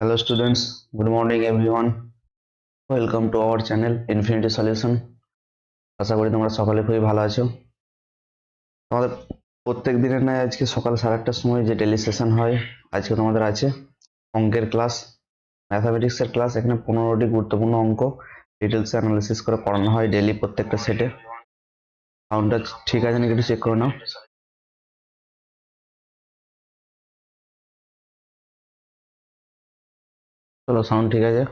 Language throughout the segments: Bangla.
hello, students. Good morning, everyone. Welcome to our channel, infinity solution. আশা করি তোমরা সকালে খুবই ভালো আছো। তোমাদের প্রত্যেক দিনের ন্যায় আজকে সকাল সাড়ে আটটার সময় যে ডেলি সেশন হয়, আজকে তোমাদের আছে অঙ্কের ক্লাস ম্যাথামেটিক্সের ক্লাস এখানে পনেরোটি গুরুত্বপূর্ণ অঙ্ক। ডিটেলসে অ্যানালিসিস করে করানো হয় ডেলি প্রত্যেকটা সেটে সাউন্ডটা ঠিক আছে নাকি একটু চেক করে নাও। চলো সাউন্ড ঠিক আছে।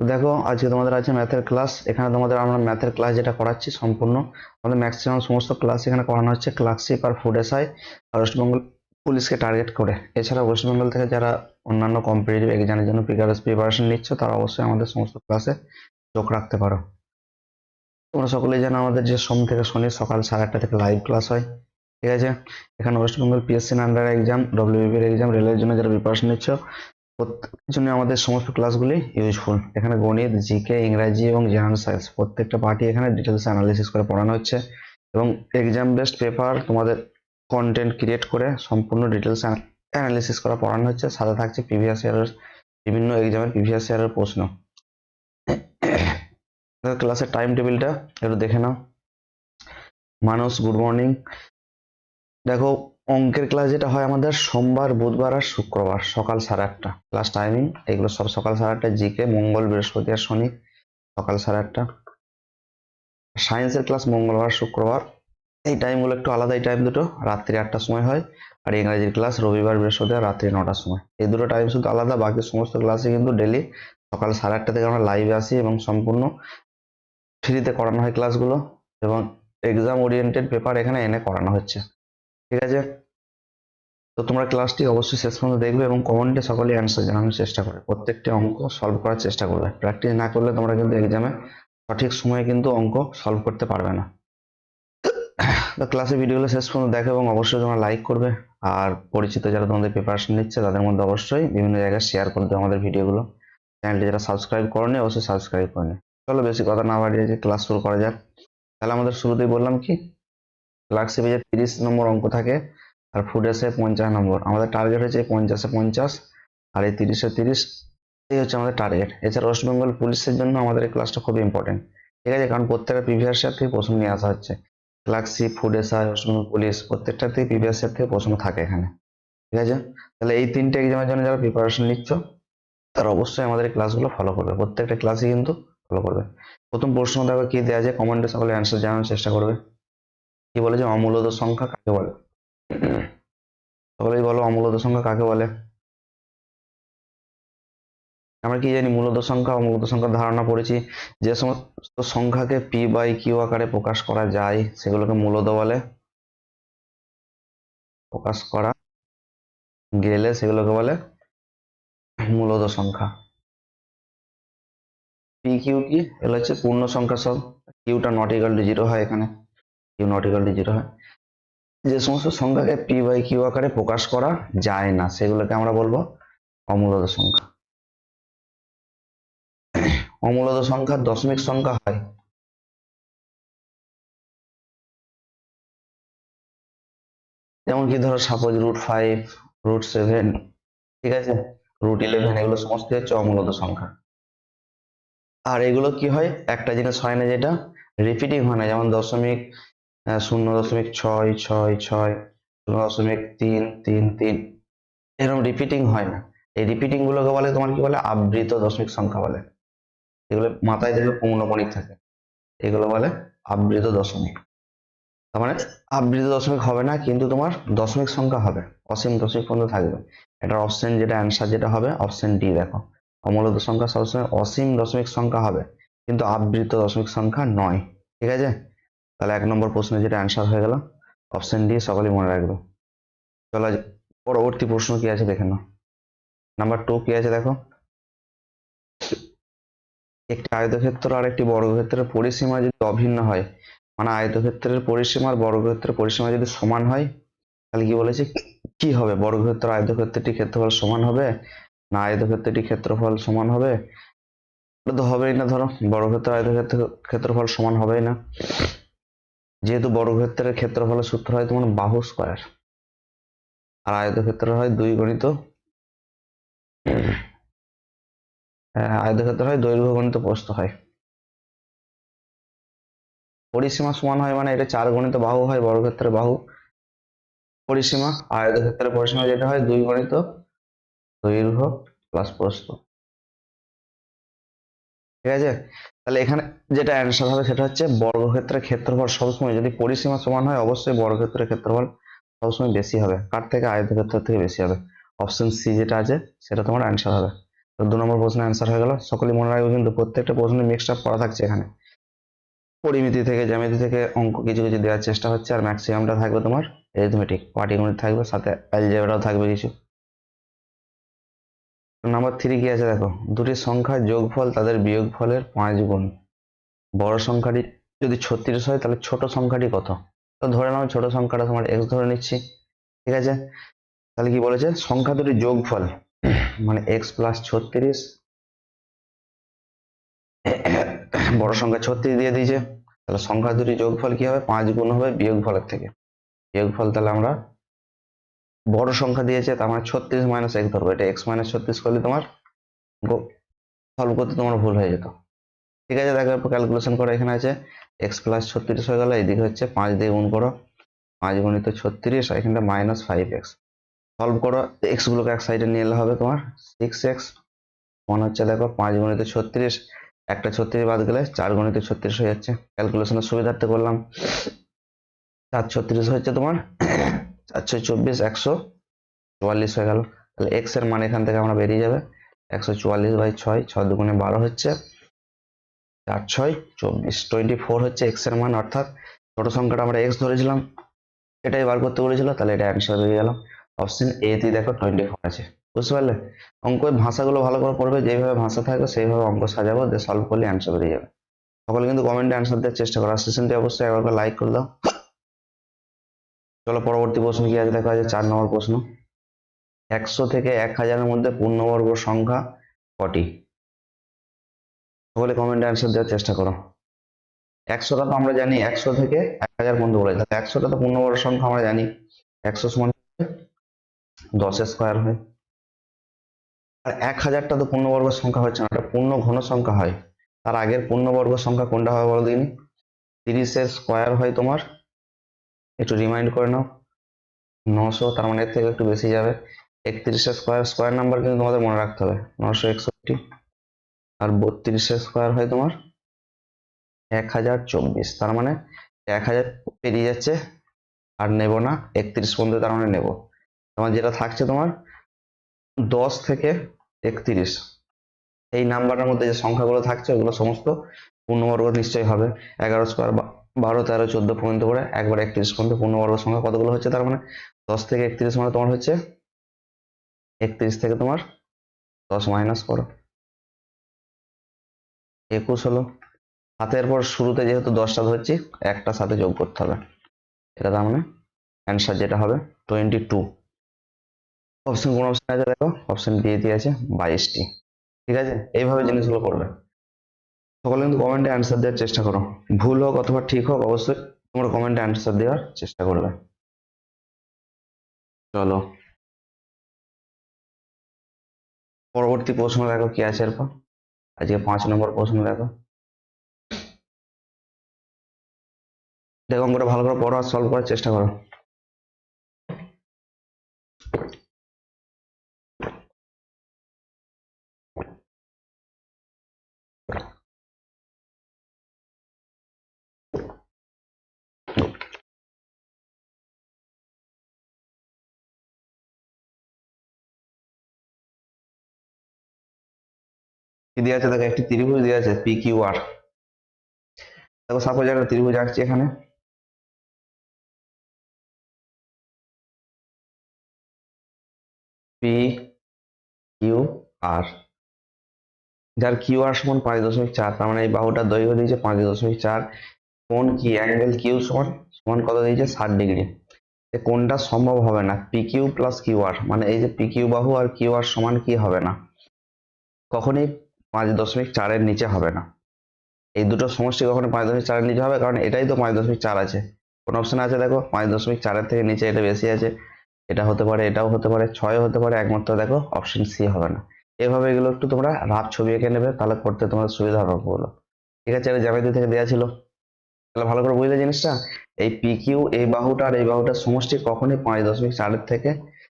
দেখো, আজকে তোমাদের আছে ম্যাথের ক্লাস এখানে তোমাদের আমরা ম্যাথের ক্লাস যেটা করাচ্ছি সম্পূর্ণ। আমাদের ম্যাক্সিমাম সমস্ত ক্লাস এখানে করানো হচ্ছে ক্লাসিক আর ফুড এসআই ওয়েস্টবেঙ্গল পুলিশকে টার্গেট করে। এছাড়া ওয়েস্ট বেঙ্গল থেকে যারা অন্যান্য কম্পিটিটিভ এক্সামের জন্য প্রিপারেশন নিচ্ছ, তারা অবশ্যই আমাদের সমস্ত ক্লাসে চোখ রাখতে পারো। তোমরা সকলেই জানো আমাদের যে সোম থেকে শনি সকাল সাড়ে আটটা থেকে লাইভ ক্লাস হয়। ঠিক আছে? এখানে West Bengal PSC under exam ডব্লিউবিপির exam রেলের জন্য যারা প্রিপারেশন নিচ্ছ, প্রত্যেকের জন্য আমাদের সমস্ত ক্লাসগুলি ইউজফুল এখানে গণিত জিকে ইংরাজি এবং জেনারেল সায়েন্স প্রত্যেকটা পার্টি এখানে ডিটেলস অ্যানালিসিস করে পড়ানো হচ্ছে। এবং এক্সাম বেসড পেপার তোমাদের কন্টেন্ট ক্রিয়েট করে সম্পূর্ণ ডিটেলস অ্যানালিসিস করা পড়ানো হচ্ছে সাথে থাকছে প্রিভিয়াস ইয়ারের বিভিন্ন এক্সামের প্রিভিয়াস ইয়ারের প্রশ্ন। ক্লাসের টাইম টেবিলটা একটু দেখে নাও। মানুষ গুড মর্নিং দেখো, অঙ্কের ক্লাস যেটা হয় আমাদের সোমবার, বুধবার আর শুক্রবার, সকাল সাড়ে আটটা। ক্লাস টাইমিং এগুলো সব সকাল সাড়ে আটটা, জিকে, মঙ্গল, বৃহস্পতি আর শনি সকাল সাড়ে আটটা। সায়েন্সের ক্লাস মঙ্গলবার, শুক্রবার। এই টাইমগুলো একটু আলাদা এই টাইম দুটো, রাত্রি আটটার সময় হয় আর ইংরাজির ক্লাস রবিবার বৃহস্পতি আর রাত্রি নটার সময়। এই দুটো টাইম শুধু আলাদা, বাকি সমস্ত ক্লাসে কিন্তু ডেলি সকাল সাড়ে আটটা থেকে আমরা লাইভে আসি এবং সম্পূর্ণ ফ্রিতে করানো হয় ক্লাসগুলো এবং এক্সাম ওরিয়েন্টেড পেপার এখানে এনে করানো হচ্ছে। ঠিক আছে? তো তোমরা ক্লাসটি অবশ্যই শেষ পর্যন্ত দেখবে এবং কমেন্টে সকলে অ্যান্সার জানানোর চেষ্টা করে প্রত্যেকটি অঙ্ক সলভ করার চেষ্টা করবে। প্র্যাকটিস না করলে তোমরা কিন্তু এক্সামে সঠিক সময়ে কিন্তু অঙ্ক সলভ করতে পারবে না। তো ক্লাসে ভিডিওগুলো শেষ পর্যন্ত দেখো এবং অবশ্যই তোমরা লাইক করবে। আর পরিচিত যারা তোমাদের প্রিপারেশন নিচ্ছে, তাদের মধ্যে অবশ্যই বিভিন্ন জায়গায় শেয়ার করবে আমাদের ভিডিওগুলো চ্যানেলটি যারা সাবস্ক্রাইব করনি, অবশ্যই সাবস্ক্রাইব করে চলো বেশি কথা না বাড়িয়ে যে ক্লাস শুরু করা যাক। তাহলে আমাদের শুরুতেই বললাম কি ক্লাসে পেজে তিরিশ নম্বর অঙ্ক থাকে, আর ফুডেসে পঞ্চাশ নম্বর। আমাদের টার্গেট হচ্ছে পঞ্চাশে পঞ্চাশ, আর এই তিরিশে তিরিশ, এই হচ্ছে আমাদের টার্গেট এছাড়া ওয়েস্ট বেঙ্গল পুলিশের জন্য আমাদের এই ক্লাসটা খুবই ইম্পর্টেন্ট ঠিক আছে, কারণ প্রত্যেকটা প্রিভিয়াস ইয়ার থেকে প্রশ্ন নিয়ে আসা হচ্ছে। Classy food SI west police প্রত্যেকটা থেকে প্রিভিয়াস ইয়ার থেকে প্রশ্ন থাকে এখানে। ঠিক আছে? তাহলে এই তিনটে এক্সামের জন্য যারা প্রিপারেশন নিচ্ছ, তারা অবশ্যই আমাদের ক্লাসগুলো ফলো করবে। প্রত্যেকটা ক্লাসই কিন্তু ফলো করবে। প্রথম প্রশ্ন দেখো, কি দেওয়া যায় কমেন্টে সকলে অ্যান্সার জানানোর চেষ্টা করবে। কি বলে যে অমূলত সংখ্যা কাকে বলে? সকলেই বলো অমূলত সংখ্যা কাকে বলে? আমরা কি জানি মূলত সংখ্যা অমূলত সংখ্যার ধারণা পড়েছি যে সমস্ত সংখ্যাকে পি বাই কিউ আকারে প্রকাশ করা যায়, সেগুলোকে মূলত বলে প্রকাশ করা গেলে সেগুলোকে বলে মূলত সংখ্যা। পি কিউ কি? এগুলো হচ্ছে পূর্ণ সংখ্যা সব। কিউটা নট ইকাল টু জিরো হয় এখানে। Q not equal to zero হয়। যে সমস্ত সংখ্যাকে পি বাই কিউ আকারে প্রকাশ করা যায় না, সেগুলোকে আমরা বলব অমূলত সংখ্যা। অমূলত সংখ্যা দশমিক সংখ্যা হয়। যেমন কি ধরো suppose root five root seven ঠিক আছে? রুট ইলেভেন এগুলো সমস্ত হচ্ছে অমূলত সংখ্যা। আর এগুলো কি হয়? একটা জিনিস হয় না যেটা? রিপিটিং হয় না। যেমন দশমিক শূন্য দশমিক ছয় ছয় ছয়, শূন্য দশমিক তিন তিন তিন, এরকম রিপিটিং হয় না। এই রিপিটিং গুলোকে বলে তোমার কি বলে? আবৃত দশমিক সংখ্যা বলে। এগুলো মাথায় দেখবে পৌনকণিক থাকে। এগুলো বলে আবৃত দশমিক। তার মানে আবৃত দশমিক হবে না, কিন্তু তোমার দশমিক সংখ্যা হবে। অসীম দশমিক পর্যন্ত থাকবে। এটার অপশন যেটা অ্যান্সার যেটা হবে অপশন ডি দেখো। অমূলত সংখ্যা সবসময় অসীম দশমিক সংখ্যা হবে, কিন্তু আবৃত দশমিক সংখ্যা নয়। ঠিক আছে? তাহলে এক নম্বর প্রশ্নের যেটা অ্যান্সার হয়ে গেল। অপশন ডি সকলেই মনে রাখবে। চলো পরবর্তী প্রশ্ন কি আছে দেখে নাও। নাম্বার টু কি আছে দেখো? একটি আয়তক্ষেত্র আর একটি বর্গক্ষেত্রের পরিসীমা যদি অভিন্ন হয় মানে আয়তক্ষেত্রের পরিসীমা আর বর্গক্ষেত্রের পরিসীমা যদি সমান হয়, তাহলে কি বলেছে? কি হবে? বর্গক্ষেত্র আয়তক্ষেত্রটি ক্ষেত্রফল সমান হবে না আয়তক্ষেত্রটি ক্ষেত্রফল সমান হবে? তো হবেই না, ধরো। বর্গক্ষেত্র আয়তক্ষেত্র ক্ষেত্রফল সমান হবেই না। যেহেতু বর্গক্ষেত্রের ক্ষেত্রফলের সূত্র হয় তোমার বাহু স্কয়ার আর আয়তক্ষেত্র হয় দুই গণিত আয়তক্ষেত্র হয়, দৈর্ঘ্য গণিত প্রস্থ হয়। পরিসীমা সমান হয় মানে এটা চার গণিত বাহু হয় বর্গক্ষেত্রে বাহু। পরিসীমা আয়তক্ষেত্রের পরিসীমা যেটা হয়, দুই গণিত দৈর্ঘ্য প্লাস প্রস্থ। ঠিক আছে? তাহলে এখানে যেটা অ্যান্সার হবে সেটা হচ্ছে বর্গক্ষেত্রের ক্ষেত্রফল সবসময় যদি পরিসীমা সমান হয়, অবশ্যই বর্গক্ষেত্রের ক্ষেত্রফল সবসময় বেশি হবে। কার থেকে? আয়তক্ষেত্রের থেকে বেশি হবে। অপশন সি যেটা আছে, সেটা তোমার অ্যান্সার হবে। দু নম্বর প্রশ্নের অ্যান্সার হয়ে গেল। সকলেই মনে রাখবে কিন্তু প্রত্যেকটা প্রশ্নে মিক্সড আপ করা থাকছে এখানে। পরিমিতি থেকে, জ্যামিতি থেকে অঙ্ক কিছু কিছু দেওয়ার চেষ্টা হচ্ছে আর ম্যাক্সিমামটা থাকবে তোমার এরিথমেটিক পাটিগণিত থাকবে, সাথে অ্যালজেব্রাও থাকবে কিছু। নাম্বার থ্রি কি আছে দেখো? দুটি সংখ্যার যোগফল তাদের বিয়োগফলের পাঁচ গুণ। বড় সংখ্যাটি যদি ছত্রিশ হয় তাহলে ছোট সংখ্যাটি কত? তো ধরে নাও ছোট সংখ্যাটা তোমার এক্স ধরে নিচ্ছি। ঠিক আছে? তাহলে কি বলেছে? সংখ্যা দুটি যোগফল মানে এক্স প্লাস ছত্রিশ, বড় সংখ্যা ছত্রিশ দিয়ে দিয়েছে, তাহলে সংখ্যা দুটি যোগফল কি হবে? পাঁচ গুণ হবে বিয়োগফলের থেকে। বিয়োগফল তাহলে আমরা বড় সংখ্যা দিয়েছে, তার মানে ছত্রিশ মাইনাস এক্স ধরবো। এটা এক্স মাইনাস ছত্রিশ করলে তোমার সলভ করতে তোমার ভুল হয়ে যেত। ঠিক আছে, দেখো ক্যালকুলেশন করো, এখানে আছে এক্স প্লাস ছত্রিশ হয়ে গেল, এইদিকে হচ্ছে পাঁচ দিয়ে গুণ করো। পাঁচ গুণিত ছত্রিশ এখানটা মাইনাস ফাইভ এক্স সলভ করো। এক্স গুলোকে এক সাইডে নিয়ে এলে হবে তোমার সিক্স এক্স মনে হচ্ছে দেখো পাঁচ গুণিত ছত্রিশ, একটা ছত্রিশ বাদ গেলে চার গণিত ছত্রিশ হয়ে যাচ্ছে। ক্যালকুলেশনের সুবিধার্থে করলাম। চার ছত্রিশ হচ্ছে তোমার চারশো চব্বিশ, একশো চুয়াল্লিশ হয়ে গেল। তাহলে এক্সের মান এখান থেকে আমরা বেরিয়ে যাবে। একশো চুয়াল্লিশ বাই ছয় ছয় দুগুণে বারো হচ্ছে। চার ছয় চব্বিশ টোয়েন্টি ফোর হচ্ছে এক্সের মান। অর্থাৎ ছোট সংখ্যাটা আমরা এক্স ধরেছিলাম। এটাই বার করতে বলেছিল, তাহলে এটা অ্যান্সার বেরিয়ে গেল। অপশন এ তে দেখো টোয়েন্টি ফোর আছে। বুঝতে পারলে? অঙ্কের ভাষাগুলো ভালো করে পড়বে যেভাবে ভাষা থাকবে সেইভাবে অঙ্ক সাজাবো, দিয়ে সলভ করলে অ্যান্সার বেরিয়ে যাবে। সকলে কিন্তু কমেন্টে অ্যান্সার দেওয়ার চেষ্টা করো। সেশনটি অবশ্যই একবার লাইক করে দাও। চলো পরবর্তী প্রশ্ন কি আছে? দেখা, আছে চার নম্বর প্রশ্ন। একশো থেকে এক হাজারের মধ্যে পূর্ণবর্গ সংখ্যা কটি? সকলে কমেন্টে অ্যান্সার দেওয়ার চেষ্টা করো। একশোটা তো আমরা জানি, একশো থেকে এক হাজার পর্যন্ত বলে তাহলে একশোটা তো পূর্ণবর্গ সংখ্যা আমরা জানি। একশো সমান দশ স্কোয়ার হয়। আর এক হাজারটা তো পূর্ণবর্গ সংখ্যা হচ্ছে না এটা পূর্ণ ঘন সংখ্যা হয়। তার আগের পূর্ণবর্গ সংখ্যা কোনটা হয় বলো দিন তিরিশের স্কোয়ার হয় তোমার। একটু রিমাইন্ড করে নাও। নশো, তার মানে এর থেকে একটু বেশি যাবে। একত্রিশের স্কোয়ার স্কোয়ার নাম্বার কিন্তু তোমাদের মনে রাখতে হবে। নশো একষট্টি। আর বত্রিশের স্কোয়ার হয় তোমার এক হাজার চব্বিশ। তার মানে এক হাজার পেরিয়ে যাচ্ছে। আর নেব না, একত্রিশ পর্যন্ত তার মানে নেব। তোমার যেটা থাকছে তোমার দশ থেকে একত্রিশ। এই নাম্বারের মধ্যে যে সংখ্যাগুলো থাকছে, ওগুলো সমস্ত পূর্ণবর্গ নিশ্চয়ই হবে। এগারো স্কোয়ার বারো, তেরো, চোদ্দ পর্যন্ত করে একবার একত্রিশ পর্যন্ত পূর্ণবর্গ সংখ্যা কতগুলো হচ্ছে? তার মানে দশ থেকে একত্রিশ মানে তোমার হচ্ছে একত্রিশ থেকে তোমার দশ মাইনাস করো। একুশ হলো। হাতের পর শুরুতে যেহেতু দশটা ধরছি একটা সাথে যোগ করতে হবে। এটা তার মানে অ্যান্সার যেটা হবে টোয়েন্টি টু অপশন কোন অপশন আছে দেখো? অপশন বি দিয়ে আছে বাইশটি ঠিক আছে? এইভাবে জিনিসগুলো করবে। সকলে কিন্তু কমেন্টে অ্যান্সার দেওয়ার চেষ্টা করো। ভুল হোক অথবা ঠিক হোক, অবশ্যই তোমরা কমেন্টে অ্যান্সার দেওয়ার চেষ্টা করবে। চলো। পরবর্তী প্রশ্ন দেখো কি আছে এরপর। আজকে পাঁচ নম্বর প্রশ্ন দেখো। দেখো অঙ্কটা ভালো করে পড়ো সলভ করার চেষ্টা করো। দেওয়া আছে, দেখো একটি ত্রিভুজ দেওয়া আছে পি কিউ আর দেখো সাপোজ একটা ত্রিভুজ আঁকছি এখানে। পি কিউ আর যার কিউ আর সমান পাঁচ দশমিক চার, তার মানে এই বাহুটার দৈর্ঘ্য দিয়েছে পাঁচ দশমিক চার। কোন কি? অ্যাঙ্গেল কিউ সমান সমান কত দিয়েছে? ষাট ডিগ্রি। কোনটা সম্ভব হবে না পি কিউ প্লাস কিউ আর মানে এই যে পি কিউ বাহু আর কিউ আর সমান কি হবে না? কখনই পাঁচ দশমিক চারের নিচে হবে না। এই দুটো সমষ্টি কখনো পাঁচ দশমিক চারের নিচে হবে? কারণ এটাই তো পাঁচ দশমিক চার আছে। কোন অপশন আছে দেখো? পাঁচ দশমিক চারের থেকে নিচে এটা বেশি আছে। এটা হতে পারে, এটাও হতে পারে ছয় হতে পারে, একমাত্র দেখো অপশন সি হবে না। এভাবে এগুলো একটু তোমরা রাফ ছবি এঁকে নেবে, তাহলে করতে তোমার সুবিধা হবে ওগুলো ঠিক আছে এটা জ্যামিতি থেকে দেওয়া ছিল। তাহলে ভালো করে বুঝলে জিনিসটা? এই পি কিউ এই বাহুটা আর এই বাহুটার সমষ্টি কখনই পাঁচ দশমিক চারের থেকে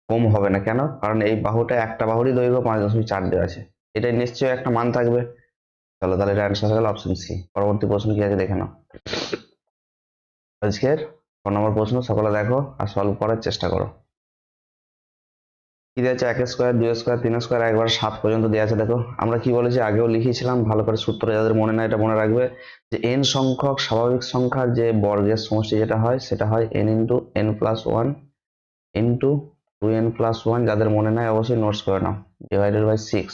কম হবে না। কেন? কারণ এই বাহুটা একটা বাহুরই দৈর্ঘ্য পাঁচ দশমিক চার দেওয়া আছে। এটাই নিশ্চয়ই একটা মান থাকবে। চলো তাহলে এটা অ্যান্সার হয়ে গেল অপশন সি পরবর্তী প্রশ্ন কি আছে দেখে নাও। আজকের ছ নম্বর প্রশ্ন, সকলে দেখো আর সলভ করার চেষ্টা করো। কি দেওয়া আছে? এক স্কোয়ার দুই স্কোয়ার তিন স্কোয়ার একবার সাত পর্যন্ত দেওয়া আছে, দেখো। আমরা কি বলেছি? আগেও লিখেছিলাম ভালো করে সূত্র যাদের মনে নাই এটা মনে রাখবে, যে এন সংখ্যক স্বাভাবিক সংখ্যার যে বর্গের সমষ্টি যেটা হয়, সেটা হয় n into n plus one into two n plus one যাদের মনে নাই অবশ্যই নোটস করে নাও। ডিভাইডেড বাই সিক্স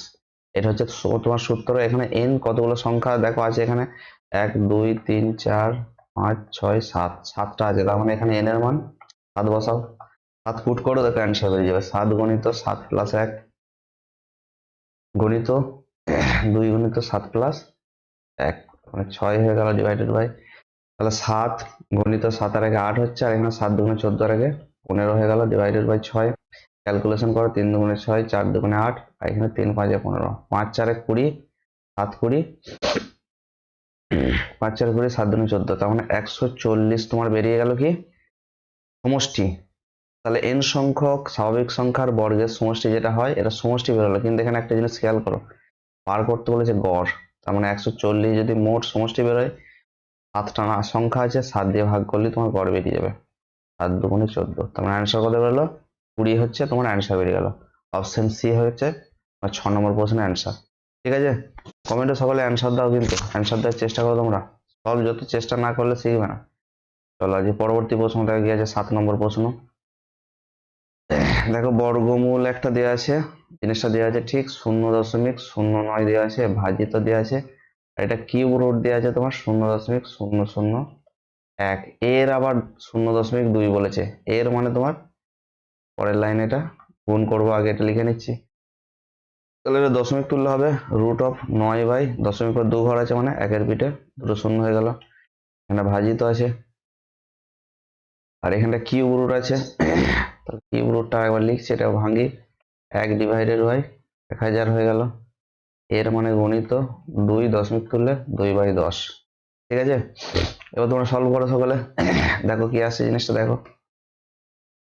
এটা হচ্ছে তোমার সূত্র এখানে এন কতগুলো সংখ্যা দেখো আছে এখানে? এক, দুই, তিন, চার, পাঁচ, ছয়, সাত, সাতটা আছে, তার মানে এখানে এন এর মান সাত বসাও। সাত ফুট করো, দেখো অ্যান্সার বেরিয়ে যাবে। সাত গণিত সাত প্লাস এক গণিত, দুই গণিত সাত প্লাস এক মানে ছয় হয়ে গেল ডিভাইডেড বাই তাহলে সাত গণিত সাত আর আগে আট হচ্ছে, আর এখানে সাত দুগুণে চোদ্দ আর আগে পনেরো হয়ে গেল ডিভাইডেড বাই ছয়। ক্যালকুলেশন করো তিন দুগুণে ছয়, চার দুগুণে আট, আর এখানে তিন, পাঁচে পনেরো। পাঁচ, চারে কুড়ি, সাত কুড়ি, পাঁচ, চার কুড়ি, সাত দুগুণে চোদ্দ। তার মানে একশো চল্লিশ তোমার বেরিয়ে গেল কি? সমষ্টি। তাহলে এন সংখ্যক স্বাভাবিক সংখ্যার বর্গের সমষ্টি যেটা হয়, এটা সমষ্টি বেরোলো কিন্তু এখানে একটা জিনিস খেয়াল করো পার করতে বলেছে গড়। তার মানে একশো চল্লিশ যদি মোট সমষ্টি বেরোয় সাতটা সংখ্যা আছে, সাত দিয়ে ভাগ করলে তোমার গড় বেরিয়ে যাবে। সাত দুগুণে চোদ্দ। তার মানে অ্যান্সার কত বেরোলো? কুড়ি হচ্ছে তোমার অ্যান্সার বেরিয়ে গেল। অপশন সি হচ্ছে ছ নম্বর প্রশ্নের অ্যান্সার ঠিক আছে? কমেন্টে সকলে অ্যান্সার দাও কিন্তু। অ্যান্সার দেওয়ার চেষ্টা করো তোমরা। সব যত চেষ্টা না করলে শিখবে না। চলো, আজকে পরবর্তী প্রশ্নটা গিয়ে আছে সাত নম্বর প্রশ্ন। দেখো, বর্গমূল একটা দেওয়া আছে। জিনিসটা দেওয়া আছে ঠিক শূন্য দশমিক শূন্য নয় দেওয়া আছে, ভাজিত দেওয়া আছে। এটা কিউব রুট দেওয়া আছে তোমার শূন্য দশমিক শূন্য শূন্য এক। এর আবার শূন্য দশমিক দুই বলেছে। এর মানে তোমার পরের লাইন এটা, গুণ করব, আগে এটা লিখে নিচ্ছি। তাহলে এটা দশমিক তুললে হবে রুট অফ নয় বাই দশমিক পর দু ঘর আছে মানে একের পিঠে দুটো শূন্য হয়ে গেল। এখানে ভাজিত আছে। আর এখানটা কিউব রুট আছে। কিউব রুটটা একবার লিখছি এটা ভাঙি। এক ডিভাইডেড বাই এক হাজার হয়ে গেল। এর মানে গণিত দুই দশমিক তুললে দুই বাই দশ। ঠিক আছে? এবার তোমরা সলভ করো সকলে। দেখো কি আসছে জিনিসটা, দেখো।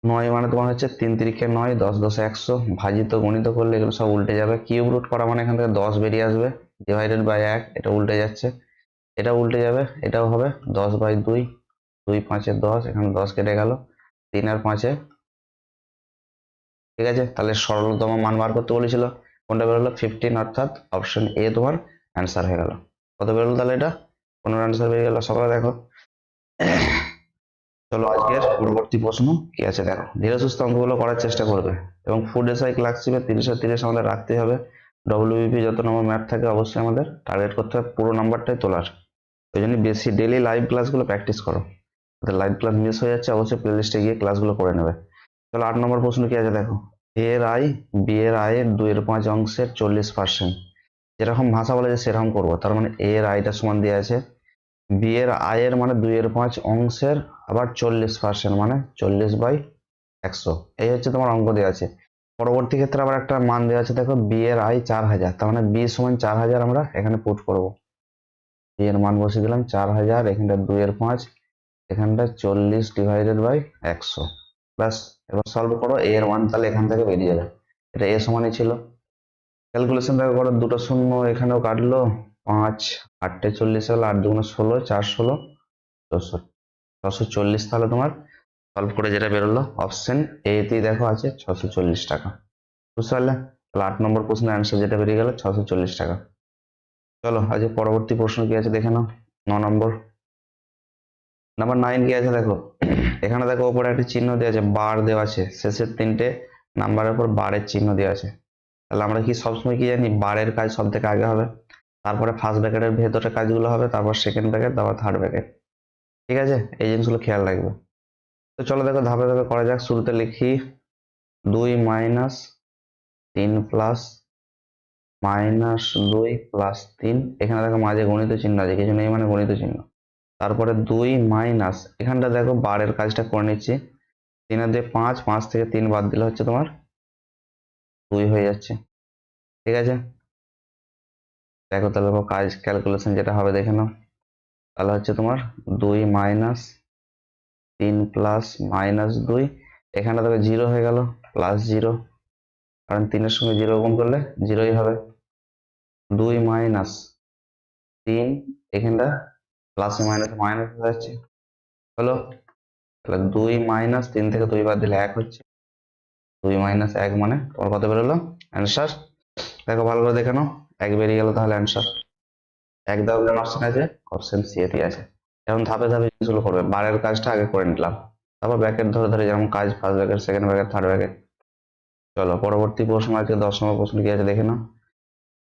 নয় মানে তোমার হচ্ছে তিন তিরিখে নয়, দশ, দশে, একশো, ভাজিত, গণিত করলে এগুলো সব উল্টে যাবে। কিউব রুট করা মানে এখান থেকে দশ বেরিয়ে আসবে ডিভাইডেড বাই এক, এটা উল্টে যাচ্ছে। এটা উল্টে যাবে, এটাও হবে দশ বাই দুই দুই পাঁচে দশ, এখানে দশ কেটে গেল, তিন আর পাঁচে। ঠিক আছে, তাহলে সরলতম মান বার করতে বলেছিল, কোনটা বেরোলো? ফিফটিন অর্থাৎ অপশন এ তোমার অ্যান্সার হয়ে গেল। কত বেরোলো তাহলে এটা? পনেরো অ্যান্সার বেরিয়ে গেল, সকালে দেখো। চলো আজকের পরবর্তী প্রশ্ন কি আছে দেখো। ধীরে সুস্থ অঙ্কগুলো করার চেষ্টা করবে এবং ফুড এসআই ক্লাসশিপে তিরিশে তিরিশ আমাদের রাখতে হবে। ডব্লিউবিপি যত নম্বর ম্যাথ থাকে অবশ্যই আমাদের টার্গেট করতে হবে। পুরো নাম্বারটাই তোলার। ওই জন্য বেশি ডেলি লাইভ ক্লাসগুলো প্র্যাকটিস করো। লাইভ ক্লাস মিস হয়ে যাচ্ছে, অবশ্যই প্লেলিস্টে গিয়ে ক্লাসগুলো করে নেবে। চলো আট নম্বর প্রশ্ন কি আছে দেখো। এর আয় এর আয়ের দুইয়ের পাঁচ অংশের চল্লিশ পার্সেন্ট যেরকম ভাষা বলে যে সেরকম করব। তার মানে এর আয়টা সমান দিয়ে আছে। বি এর আয়ের মানে দুইয়ের পাঁচ অংশের আবার চল্লিশ পার্সেন্ট মানে চল্লিশ বাই একশো। এই হচ্ছে তোমার অঙ্ক দেওয়া আছে। পরবর্তী ক্ষেত্রে আবার একটা মান দেওয়া আছে, দেখো বিয়ের আয় চার হাজার। তার মানে বি সমান চার হাজার আমরা এখানে পুট করব। বিয়ের মান বসিয়ে দিলাম চার হাজার, এখানটা দুইয়ের পাঁচ, এখানটা চল্লিশ ডিভাইডেড বাই একশো। প্লাস এবার সলভ করো এ এর মান তাহলে এখান থেকে বেরিয়ে যাবে। এটা এ সমানই ছিল। ক্যালকুলেশন দেখো করো, দুটো শূন্য এখানেও কাটলো। পাঁচ আটটে চল্লিশ হলো আট দুগুণে ষোলো, চার ষোলো, চৌষট্টি। ছশো চল্লিশ তাহলে তোমার সলভ করে যেটা বেরোলো অপশন এতেই দেখো আছে ছশো চল্লিশ টাকা। বুঝতে পারলে? তাহলে আট নম্বর প্রশ্নের অ্যান্সার যেটা বেরিয়ে গেল, ছশো চল্লিশ টাকা। চলো, আজকে পরবর্তী প্রশ্ন কি আছে দেখে নাও, ন নম্বর। নাম্বার নাইন কি আছে দেখো? এখানে দেখো ওপরে একটা চিহ্ন দেওয়া আছে বার দেওয়া আছে। শেষের তিনটে নাম্বারের উপর বারের চিহ্ন দেওয়া আছে। তাহলে আমরা কি সবসময় কি জানি? বারের কাজ সব থেকে আগে হবে। তারপরে ফার্স্ট ব্র্যাকেটের ভেতরে কাজগুলো হবে, তারপর সেকেন্ড ব্র্যাকেট তারপর থার্ড ব্র্যাকেট ঠিক আছে? এই জিনিসগুলো খেয়াল রাখবে। তো চলো দেখো, ধাপে ধাপে করা যাক। শুরুতে লিখি, দুই মাইনাস তিন প্লাস মাইনাস দুই প্লাস তিন। এখানে দেখো মাঝে গণিত চিহ্ন আছে, কিছু নেই মানে গণিত চিহ্ন। তারপরে দুই মাইনাস এখানটা দেখো বারের কাজটা করে নিচ্ছি। তিনের দিয়ে পাঁচ পাঁচ থেকে তিন বাদ দিলে হচ্ছে তোমার দুই হয়ে যাচ্ছে। ঠিক আছে? দেখো তাহলে কাজ ক্যালকুলেশন যেটা হবে, দেখে নাও। তাহলে হচ্ছে তোমার দুই মাইনাস তিন প্লাস মাইনাস দুই এখানটা দেখো জিরো হয়ে গেল প্লাস জিরো কারণ তিনের সঙ্গে জিরো গুণ করলে জিরোই হবে। দুই মাইনাস তিন, এখানটা প্লাস মাইনাস মাইনাস হয়ে যাচ্ছে। হলো? তাহলে দুই মাইনাস তিন থেকে দুই বাদ দিলে এক হচ্ছে। দুই মাইনাস এক মানে তোমার কত বেরোলো? অ্যান্সার দেখো ভালো করে দেখে নাও। এক বেরিয়ে গেল তাহলে অ্যান্সার এক দাও অপশন আছে অপশন সি এতে আছে। যেমন ধাপে ধাপে জিনিসগুলো করবে। বারের কাজটা আগে করে নিলাম। তারপর ব্যাকেট ধরে ধরে যেমন কাজ first bracket second bracket third bracket চলো, পরবর্তী প্রশ্ন আছে দশ নম্বর প্রশ্ন কি আছে দেখে নাও।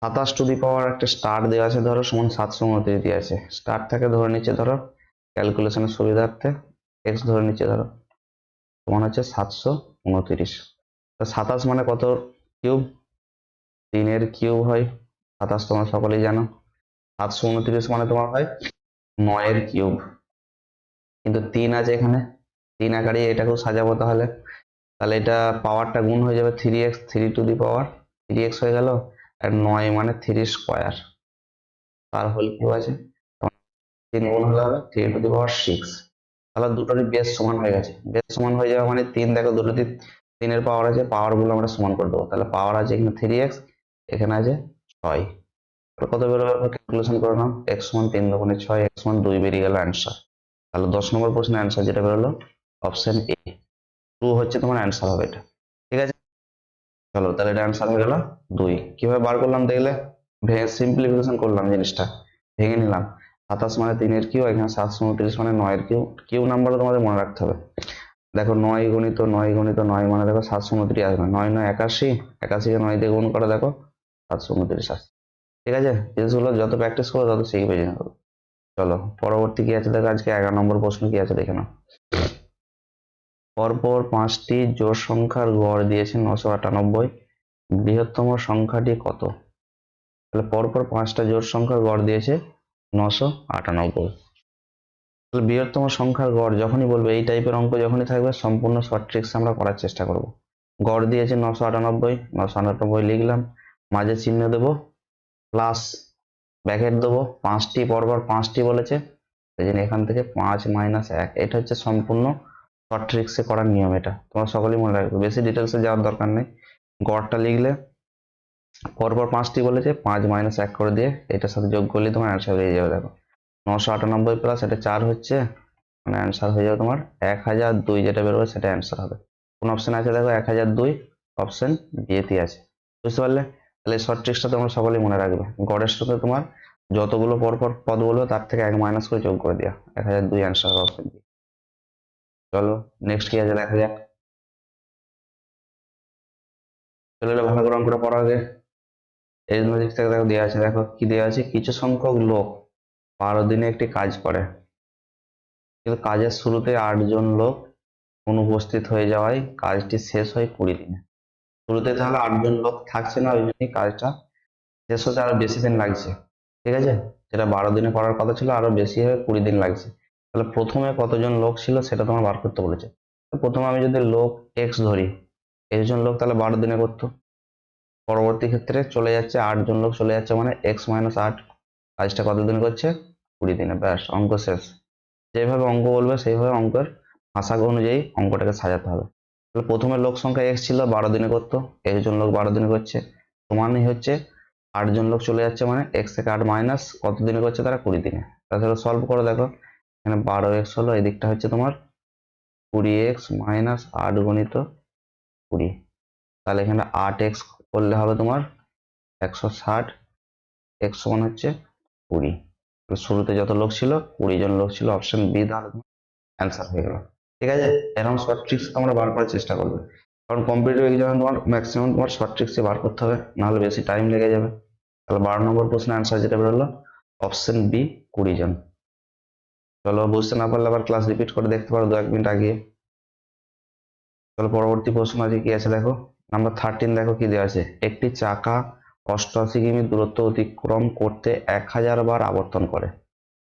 সাতাশ টু দি পাওয়ার একটা স্টার দেওয়া আছে, ধরো, সমান সাতশো উনত্রিশ দিয়ে আছে। স্টার থাকে ধরে নিচ্ছে, ধরো ক্যালকুলেশনের সুবিধার্থে এক্স ধরে নিচ্ছে, ধরো, সমান হচ্ছে সাতশো উনত্রিশ। সাতাশ মানে কত কিউব তিনের কিউব হয়। সাতাশ তোমরা সকলেই জানো। সাতশো উনত্রিশ মানে তোমার হয় নয়ের কিউব। কিন্তু তিন আছে এখানে। তিন আকারে এটাকেও সাজাবো তাহলে। তাহলে এটা পাওয়ারটা গুণ হয়ে যাবে three x three to the power three x হয়ে গেল। আর নয় মানে থ্রি স্কোয়ার তার হোল কিউব আছে। তিন গুণ হলে হবে three to the power six তাহলে দুটোরই বেস সমান হয়ে গেছে। বেস সমান হয়ে যাওয়া মানে তিন, দেখো দুটোতে তিনের পাওয়ার আছে। পাওয়ারগুলো আমরা সমান করে দেবো। তাহলে পাওয়ার আছে এখানে থ্রি এক্স এখানে আছে ছয়। কত বেরোবে ক্যালকুলেশন করে নাও। এক্স সমান তিন দোকানে ছয় এক্স সমান দুই বেরিয়ে গেল অ্যান্সার তাহলে দশ নম্বর প্রশ্নের অ্যান্সার যেটা বেরোলো অপশন এ টু হচ্ছে তোমার অ্যান্সার হবে এটা। ঠিক আছে? চলো, তাহলে এটা অ্যান্সার হয়ে গেল দুই। কীভাবে বার করলাম দেখলে? সিম্পলিফিকেশন করলাম জিনিসটা। ভেঙে নিলাম। সাতাশ মানে তিনের কিউ, এখানে সাতশো উনত্রিশ মানে নয়ের কিউ। কিউ নাম্বারও তোমাদের মনে রাখতে হবে। দেখো নয় গণিত নয় গণিত নয় মানে দেখো সাতশো উনত্রিশ আসবে। নয় নয় একাশি, একাশিকে নয় দিয়ে গুণ করে, দেখো। সাতশো উনত্রিশ আসছে ঠিক আছে? জিনিসগুলো যত প্র্যাকটিস করো, তত শিখবে জিনিসগুলো চলো, পরবর্তী কি আছে দেখো? আজকে এগারো নম্বর প্রশ্ন কি আছে দেখে নাও। পরপর পাঁচটি জোড় সংখ্যার গড় দিয়েছে নশো আটানব্বই। বৃহত্তম সংখ্যাটি কত? তাহলে পরপর পাঁচটা জোড় সংখ্যার গড় দিয়েছে নশো আটানব্বই। তাহলে বৃহত্তম সংখ্যার গড় যখনই বলবে, এই টাইপের অঙ্ক যখনই থাকবে, সম্পূর্ণ শর্ট ট্রিক্স আমরা করার চেষ্টা করব। গড় দিয়েছে নশো আটানব্বই নশো আটানব্বই লিখলাম। মাঝে চিহ্ন দেব প্লাস ব্যাকেট দেবো, পাঁচটি, পরপর পাঁচটি বলেছে, সেই জন্য এখান থেকে পাঁচ মাইনাস এক। এটা হচ্ছে সম্পূর্ণ শর্ট ট্রিক্সে করার নিয়ম এটা। তোমরা সকলেই মনে রাখবে, বেশি ডিটেলসে যাওয়ার দরকার নেই। গড়টা লিখলে, পরপর পাঁচটি বলেছে, পাঁচ মাইনাস এক করে দিয়ে এটার সাথে যোগ করলে তোমার অ্যান্সার হয়ে যাবে, দেখো। নশো আটানব্বই প্লাস এটা চার হচ্ছে মানে অ্যান্সার হয়ে যাবে তোমার এক হাজার দুই যেটা বেরোবে, সেটা অ্যান্সার হবে। কোন অপশন আছে দেখো? এক হাজার দুই অপশন বিয়েতে আছে। বুঝতে পারলে? তাহলে শর্ট ট্রিক্সটা তোমরা সকলেই মনে রাখবে। গড়ের সাথে তোমার যতগুলো পরপর পদ বলবে, তার থেকে এক মাইনাস করে যোগ করে দেওয়া এক হাজার দুই অ্যান্সার অপশন চলো নেক্সট কি আছে দেখা যাক। চলো এটা ভালো করে অঙ্কটা পড়া আগে এই দিক থেকে দেখো দেওয়া আছে। দেখো কি দেওয়া আছে? কিছু সংখ্যক লোক বারো দিনে একটি কাজ করে। কিন্তু কাজের শুরুতে আটজন লোক অনুপস্থিত হয়ে যাওয়ায় কাজটি শেষ হয় কুড়ি দিনে। শুরুতে তাহলে আটজন লোক থাকছে না, ওই জন্যই কাজটা শেষ হতে আরও বেশি দিন লাগছে। ঠিক আছে? যেটা বারো দিনে করার কথা ছিল, আরও বেশি হয়ে কুড়ি দিন লাগছে। তাহলে প্রথমে কতজন লোক ছিল সেটা তোমার বার করতে বলেছে। প্রথমে আমি যদি লোক এক্স ধরি একজন লোক তাহলে বারো দিনে করতো। পরবর্তী ক্ষেত্রে চলে যাচ্ছে আটজন লোক, চলে যাচ্ছে মানে এক্স মাইনাস আট। কাজটা কতদিন করছে? কুড়ি দিনে, ব্যাস, অঙ্ক শেষ। যেভাবে অঙ্ক বলবে, সেইভাবে অঙ্কের ভাষা অনুযায়ী অঙ্কটাকে সাজাতে হবে। তাহলে প্রথমে লোক সংখ্যা এক্স ছিল বারো দিনে করতো একজন লোক বারো দিনে করছে। সমানই হচ্ছে আটজন লোক চলে যাচ্ছে মানে এক্স থেকে আট মাইনাস কত দিনে করছে তারা কুড়ি দিনে। তাহলে সলভ করে দেখো, এখানে বারো এক্স হলো এই দিকটা হচ্ছে তোমার কুড়ি এক্স মাইনাস আট গণিত কুড়ি। তাহলে এখানে আট এক্স করলে হবে তোমার একশো ষাট এক্স সমান হচ্ছে কুড়ি। শুরুতে যত লোক ছিল, কুড়ি জন লোক ছিল অপশন বি তাহলে অ্যান্সার হয়ে গেল। ঠিক আছে? এরকম শর্ট ট্রিক্স তোমরা বার করার চেষ্টা করবে। কারণ কম্পিটিটিভ এক্সামে তোমার ম্যাক্সিমাম তোমার শর্ট ট্রিক্সে বার করতে হবে, নাহলে বেশি টাইম লেগে যাবে। তাহলে বারো নম্বর প্রশ্নের অ্যান্সার যেটা বেরোলো অপশন বি কুড়ি জন। চলো, বুঝতে না পারলে আবার ক্লাস রিপিট করে দেখতে পারো দু এক মিনিট আগে চলো পরবর্তী প্রশ্ন আছে কি আছে দেখো? নাম্বার থার্টিন দেখো কি দেওয়া আছে। একটি চাকা অষ্টআশি কিমি দূরত্ব অতিক্রম করতে এক হাজার বার আবর্তন করে।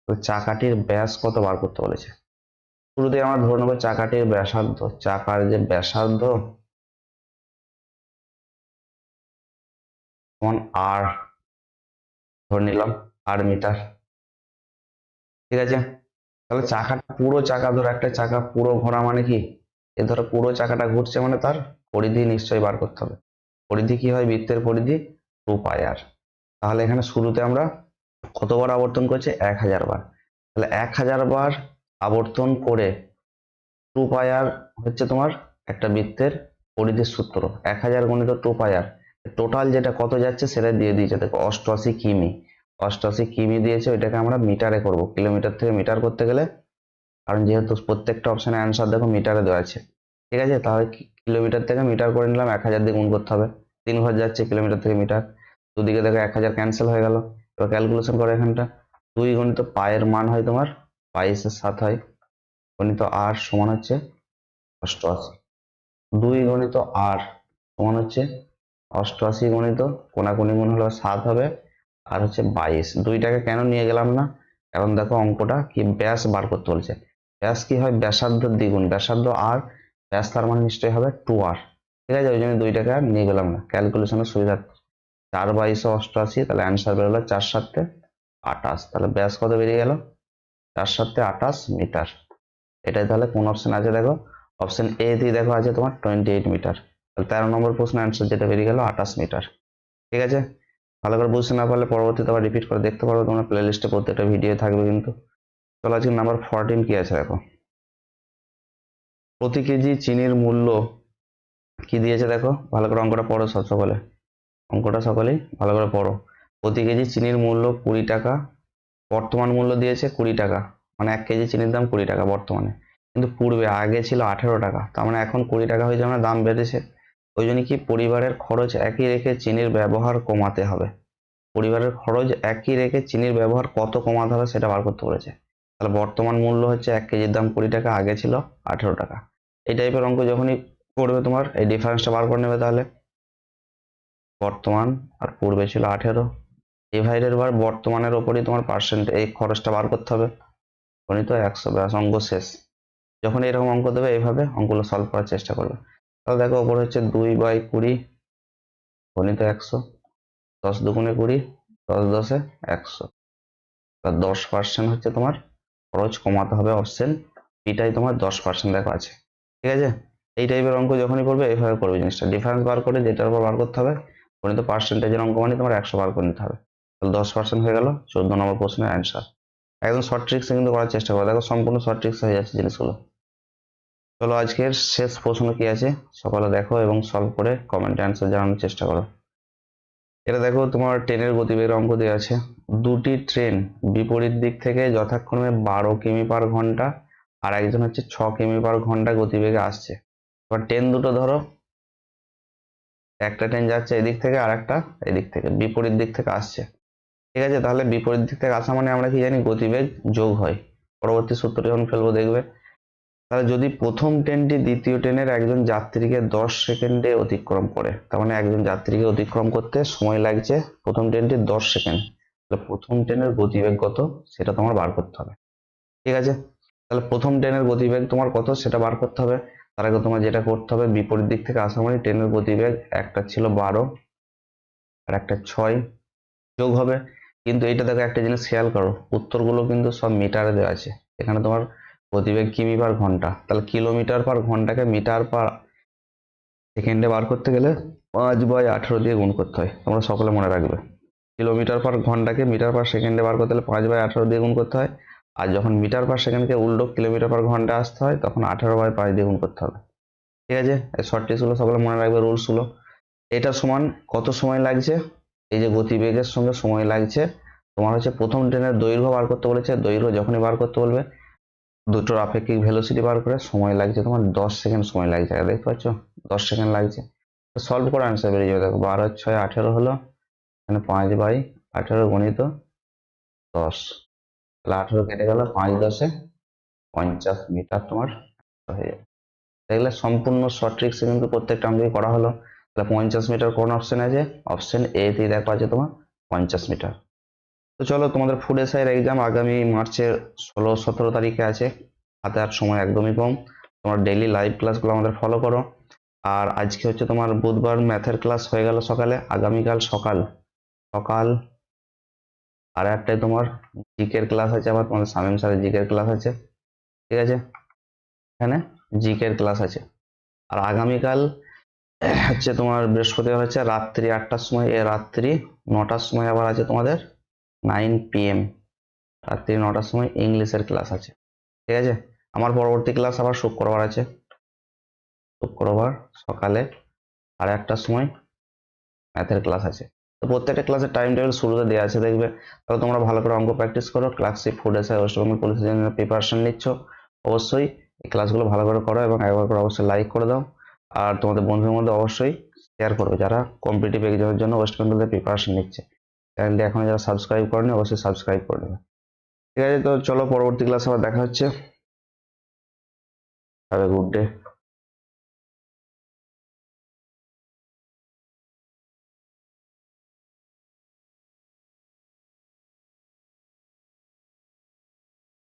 তো চাকাটির ব্যাস কত বার করতে বলেছে? শুরুতে আমরা ধরে নেব চাকাটির ব্যাসার্ধ। চাকার যে ব্যাসার্ধ আর ধরে নিলাম আর মিটার। ঠিক আছে? তাহলে চাকাটা পুরো চাকা ধরো একটা চাকা পুরো ঘোরা মানে কি? এ ধরো পুরো চাকাটা ঘুরছে মানে তার পরিধি নিশ্চয়ই বার করতে হবে। পরিধি কি হয়? বৃত্তের পরিধি টু পাই আর তাহলে এখানে শুরুতে আমরা কতবার আবর্তন করছি? এক হাজার বার। তাহলে এক হাজার বার আবর্তন করে টু পায়ার হচ্ছে তোমার একটা বৃত্তের পরিধির সূত্র। এক হাজার গণিত টু পায়ার টোটাল যেটা কত যাচ্ছে সেটা দিয়ে দিয়েছে। দেখো, অষ্টআশি কিমি। অষ্টআশি কিমি দিয়েছে, ওইটাকে আমরা মিটারে করব। কিলোমিটার থেকে মিটার করতে গেলে, কারণ যেহেতু প্রত্যেকটা অপশনে অ্যান্সার দেখো মিটারে দেওয়া আছে। ঠিক আছে? তাহলে কিলোমিটার থেকে মিটার করে নিলাম, এক হাজার দিয়ে গুণ করতে হবে। তিন ঘর যাচ্ছে, কিলোমিটার থেকে মিটার। দুদিকে দেখো এক হাজার ক্যান্সেল হয়ে গেল। এবার ক্যালকুলেশন করো এখানটা। দুই গণিত পায়ের মান হয় তোমার বাইশের সাত হয়, গণিত আর সমান হচ্ছে অষ্টআশি। দুই গণিত আর সমান হচ্ছে অষ্টআশি গণিত, কোনাকুনি গুণ হলো সাত হবে, আর হচ্ছে বাইশ। দুইটাকে কেন নিয়ে গেলাম না? কারণ দেখো অঙ্কটা কি ব্যাস বার করতে বলছে। ব্যাস কি হয়? ব্যাসার্ধ দ্বিগুণ, ব্যাসার্ধ আর, ব্যাস তার মানে নিশ্চয়ই হবে টু আর। ঠিক আছে, ওই জন্য দুইটাকে আর নিয়ে গেলাম না ক্যালকুলেশনের সুবিধা চার বাইশে অষ্টআশি, তাহলে অ্যান্সার বেরোলো চার সাতে আটাশ তাহলে ব্যাস কত বেরিয়ে গেল? চার সাতে আঠাশ মিটার। এটাই তাহলে কোন অপশন আছে দেখো? অপশন এ দিয়ে দেখো আছে তোমার টোয়েন্টি এইট মিটার। তাহলে তেরো নম্বর প্রশ্ন অ্যান্সার যেটা বেরিয়ে গেল আঠাশ মিটার। ঠিক আছে? ভালো করে বুঝতে না পারলে পরবর্তীতে আবার রিপিট করে দেখতে পারো তোমরা প্লে লিস্টে প্রত্যেকটা ভিডিও থাকবে কিন্তু। চলো আজকে নাম্বার ফোরটিন কি আছে দেখো? প্রতি কেজি চিনির মূল্য কি দিয়েছে দেখো? ভালো করে অঙ্কটা পড়ো সকলে। অঙ্কটা সকলেই ভালো করে পড়ো। প্রতি কেজি চিনির মূল্য কুড়ি টাকা বর্তমান মূল্য দিয়েছে কুড়ি টাকা। মানে এক কেজি চিনির দাম কুড়ি টাকা বর্তমানে। কিন্তু পূর্বে আগে ছিল আঠেরো টাকা। তার মানে এখন কুড়ি টাকা হয়ে যাবে দাম বেড়েছে। ওই জন্য কি পরিবারের খরচ একই রেখে চিনির ব্যবহার কমাতে হবে? পরিবারের খরচ একই রেখে চিনির ব্যবহার কত কমাতে হবে সেটা বার করতে বলেছে। তাহলে বর্তমান মূল্য হচ্ছে এক কেজির দাম কুড়ি টাকা, আগে ছিল আঠেরো টাকা। এই টাইপের অঙ্ক যখনই করবে তোমার, এই ডিফারেন্সটা বার করে নেবে তাহলে। বর্তমান আর পূর্বে ছিল আঠেরো। ডিভাইডেড বার বর্তমানের ওপরই তোমার পার্সেন্ট এই খরচটা বার করতে হবে। গণিত একশো ব্যাস অঙ্ক শেষ। যখন এরকম অঙ্ক দেবে, এইভাবে অঙ্কগুলো সলভ করার চেষ্টা করবে। তাহলে দেখো, ওপর হচ্ছে দুই বাই কুড়ি গণিত একশো। দশ দুগুণে কুড়ি, দশ দশে একশো। তা দশ পার্সেন্ট হচ্ছে তোমার খরচ, কমাতে হবে অপশন এটাই তোমার দশ পার্সেন্ট দেখো আছে। ঠিক আছে? এই টাইপের অঙ্ক যখনই করবে, এইভাবে করবে জিনিসটা। ডিফারেন্স বার করে যেটার উপর বার করতে হবে গণিত পার্সেন্টেজের অঙ্ক মানে তোমার একশো বার করে নিতে হবে। দশ পার্সেন্ট হয়ে গেল, চোদ্দ নম্বর প্রশ্নের অ্যান্সার একদম শর্ট ট্রিক্সে কিন্তু করার চেষ্টা করো। দেখো সম্পূর্ণ শর্ট ট্রিক্স হয়ে যাচ্ছে জিনিসগুলো। চলো আজকের শেষ প্রশ্ন কি আছে? সকালে দেখো এবং সলভ করে কমেন্টে অ্যান্সার জানানোর চেষ্টা করো। এটা দেখো তোমার ট্রেনের গতিবেগের অঙ্ক দেওয়া আছে। দুটি ট্রেন বিপরীত দিক থেকে যথাক্রমে বারো কিমি পার ঘণ্টা আর একজন হচ্ছে ছ কিমি পার ঘণ্টা গতিবেগে আসছে। এবার ট্রেন দুটো ধরো। একটা ট্রেন যাচ্ছে এদিক থেকে আর একটা এদিক থেকে, বিপরীত দিক থেকে আসছে। ঠিক আছে, তাহলে বিপরীত দিক থেকে আসা মানে আমরা কি জানি গতিবেগ যোগ হয়। পরবর্তী সূত্র যখন ফেলব, দেখবে। তাহলে যদি প্রথম ট্রেনটি দ্বিতীয় ট্রেনের একজন যাত্রীকে দশ সেকেন্ডে অতিক্রম করে, তার মানে একজন যাত্রীকে অতিক্রম করতে সময় লাগছে প্রথম ট্রেনটি দশ সেকেন্ড। তাহলে প্রথম ট্রেনের গতিবেগ কত? সেটা তোমার বার করতে হবে। ঠিক আছে? তাহলে প্রথম ট্রেনের গতিবেগ তোমার কত? সেটা বার করতে হবে। তার আগে তোমার যেটা করতে হবে, বিপরীত দিক থেকে আসা মানে ট্রেনের গতিবেগ একটা ছিল বারো আর একটা ছয় যোগ হবে। কিন্তু এইটা দেখো একটা জিনিস খেয়াল করো, উত্তরগুলো কিন্তু সব মিটারে দেওয়া আছে। এখানে তোমার গতিবেগ কিমি পার ঘণ্টা, তাহলে কিলোমিটার পার ঘন্টাকে মিটার পার সেকেন্ডে বার করতে গেলে পাঁচ বাই আঠেরো দিয়ে গুণ করতে হয়, তোমরা সকলে মনে রাখবে। কিলোমিটার পার ঘন্টাকে মিটার পার সেকেন্ডে বার করতে হলে পাঁচ বাই আঠেরো দিয়ে গুণ করতে হয়, আর যখন মিটার পার সেকেন্ডকে উল্টো কিলোমিটার পার ঘণ্টা আসতে হয়, তখন আঠেরো বাই পাঁচ দিয়ে গুণ করতে হবে। ঠিক আছে? শর্টগুলো সকলে মনে রাখবে রুলসগুলো এটা সমান কত সময় লাগছে? এই যে গতিবেগের সঙ্গে সময় লাগছে, তোমার হচ্ছে প্রথম ট্রেনের দৈর্ঘ্য বার করতে বলেছে, দৈর্ঘ্য যখনই বার করতে বলবে, দুটোর আপেক্ষিক ভেলোসিটি বার করে সময় লাগছে তোমার দশ সেকেন্ড সময় লাগছে। দেখতে পাচ্ছ, দশ সেকেন্ড লাগছে। সলভ করে আনসার বেরিয়ে যাবে। দেখো, বারো, ছয়, আঠেরো হলো, এখানে পাঁচ বাই আঠেরো গণিত দশ। তাহলে আঠেরো কেটে গেল, পাঁচ দশে পঞ্চাশ মিটার তোমার হয়ে যাবে। দেখলে সম্পূর্ণ শর্ট ট্রিক্সে কিন্তু প্রত্যেকটা অঙ্কই করা হলো। তাহলে পঞ্চাশ মিটার কোন অপশন আছে? অপশন এ তে দেখো আছে তোমার পঞ্চাশ মিটার। তো চলো তোমাদের ফুড এসআইয়ের এক্সাম আগামী মার্চের ষোলো সতেরো তারিখে আছে। হাতে আর সময় একদমই কম। তোমার ডেইলি লাইভ ক্লাসগুলো আমাদের ফলো করো। আর আজকে হচ্ছে তোমার বুধবার ম্যাথের ক্লাস হয়ে গেল সকালে। আগামীকাল সকাল। সকাল আর একটাই তোমার জিকের ক্লাস আছে আবার, তোমাদের সামিম স্যারের জিকের ক্লাস আছে। ঠিক আছে? এখানে জিকের ক্লাস আছে। আর আগামীকাল হচ্ছে তোমার বৃহস্পতিবার হচ্ছে রাত্রি আটটার সময় এ রাত্রি নটার সময় আবার আছে তোমাদের নাইন পিএম রাত্রি নটার সময় ইংলিশের ক্লাস আছে ঠিক আছে আমার পরবর্তী ক্লাস আবার শুক্রবার আছে শুক্রবার সকালে সাড়ে আটটার সময় ম্যাথের ক্লাস আছে তো প্রত্যেকটা ক্লাসের টাইম টেবিল শুরুতে দেওয়া আছে দেখবে তাহলে তোমরা ভালো করে অঙ্ক প্র্যাকটিস করো ক্লাসিক ফুড এসে ওয়েস্ট বেঙ্গল পুলিশের জন্য প্রিপারেশন নিচ্ছ অবশ্যই এই ক্লাসগুলো ভালো করে করো এবং একবার করে অবশ্যই লাইক করে দাও আর তোমাদের বন্ধুদের মধ্যে অবশ্যই শেয়ার করবে যারা কম্পিটিটিভ এক্সামের জন্য ওয়েস্ট বেঙ্গলের প্রিপারেশন নিচ্ছে চ্যানেলটি এখন যারা সাবস্ক্রাইব করেনি, অবশ্যই সাবস্ক্রাইব করে নেবে। ঠিক আছে, তো চলো পরবর্তী ক্লাসে আবার দেখা হচ্ছে। Have a good day